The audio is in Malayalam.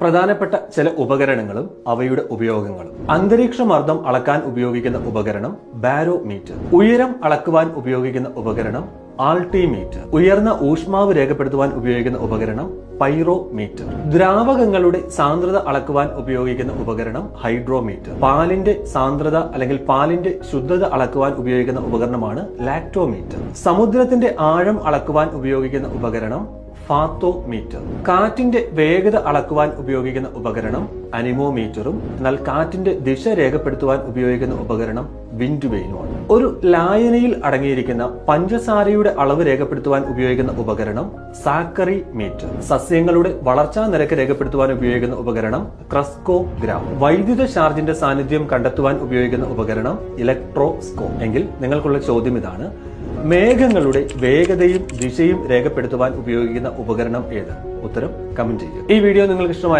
പ്രധാനപ്പെട്ട ചില ഉപകരണങ്ങളും അവയുടെ ഉപയോഗങ്ങളും. അന്തരീക്ഷ മർദ്ദം അളക്കാൻ ഉപയോഗിക്കുന്ന ഉപകരണം ബാരോമീറ്റർ. ഉയരം അളക്കുവാൻ ഉപയോഗിക്കുന്ന ഉപകരണം ആൾട്ടിമീറ്റർ. ഉയർന്ന ഊഷ്മാവ് രേഖപ്പെടുത്തുവാൻ ഉപയോഗിക്കുന്ന ഉപകരണം പൈറോമീറ്റർ. ദ്രാവകങ്ങളുടെ സാന്ദ്രത അളക്കുവാൻ ഉപയോഗിക്കുന്ന ഉപകരണം ഹൈഡ്രോമീറ്റർ. പാലിന്റെ സാന്ദ്രത അല്ലെങ്കിൽ പാലിന്റെ ശുദ്ധത അളക്കുവാൻ ഉപയോഗിക്കുന്ന ഉപകരണമാണ് ലാക്ടോമീറ്റർ. സമുദ്രത്തിന്റെ ആഴം അളക്കുവാൻ ഉപയോഗിക്കുന്ന ഉപകരണം ഫാത്തോമീറ്റർ കാറ്റിന്റെ വേഗത അളക്കുവാൻ ഉപയോഗിക്കുന്ന ഉപകരണം അനിമോമീറ്ററും എന്നാൽ കാറ്റിന്റെ ദിശ രേഖപ്പെടുത്തുവാൻ ഉപയോഗിക്കുന്ന ഉപകരണം വിൻഡ് വെയിനുമാണ് ഒരു ലായനയിൽ അടങ്ങിയിരിക്കുന്ന പഞ്ചസാരയുടെ അളവ് രേഖപ്പെടുത്തുവാൻ ഉപയോഗിക്കുന്ന ഉപകരണം സാക്കറി മീറ്റർ സസ്യങ്ങളുടെ വളർച്ചാ നിരക്ക് രേഖപ്പെടുത്തുവാൻ ഉപയോഗിക്കുന്ന ഉപകരണം ക്രസ്കോഗ്രാം. വൈദ്യുത ചാർജിന്റെ സാന്നിധ്യം കണ്ടെത്തുവാൻ ഉപയോഗിക്കുന്ന ഉപകരണം ഇലക്ട്രോസ്കോ എങ്കിൽ നിങ്ങൾക്കുള്ള ചോദ്യം ഇതാണ്. മേഘങ്ങളുടെ വേഗതയും ദിശയും രേഖപ്പെടുത്തുവാൻ ഉപയോഗിക്കുന്ന ഉപകരണം ഏത്? ഉത്തരം കമന്റ് ചെയ്യുക. ഈ വീഡിയോ നിങ്ങൾക്ക് ഇഷ്ടമായ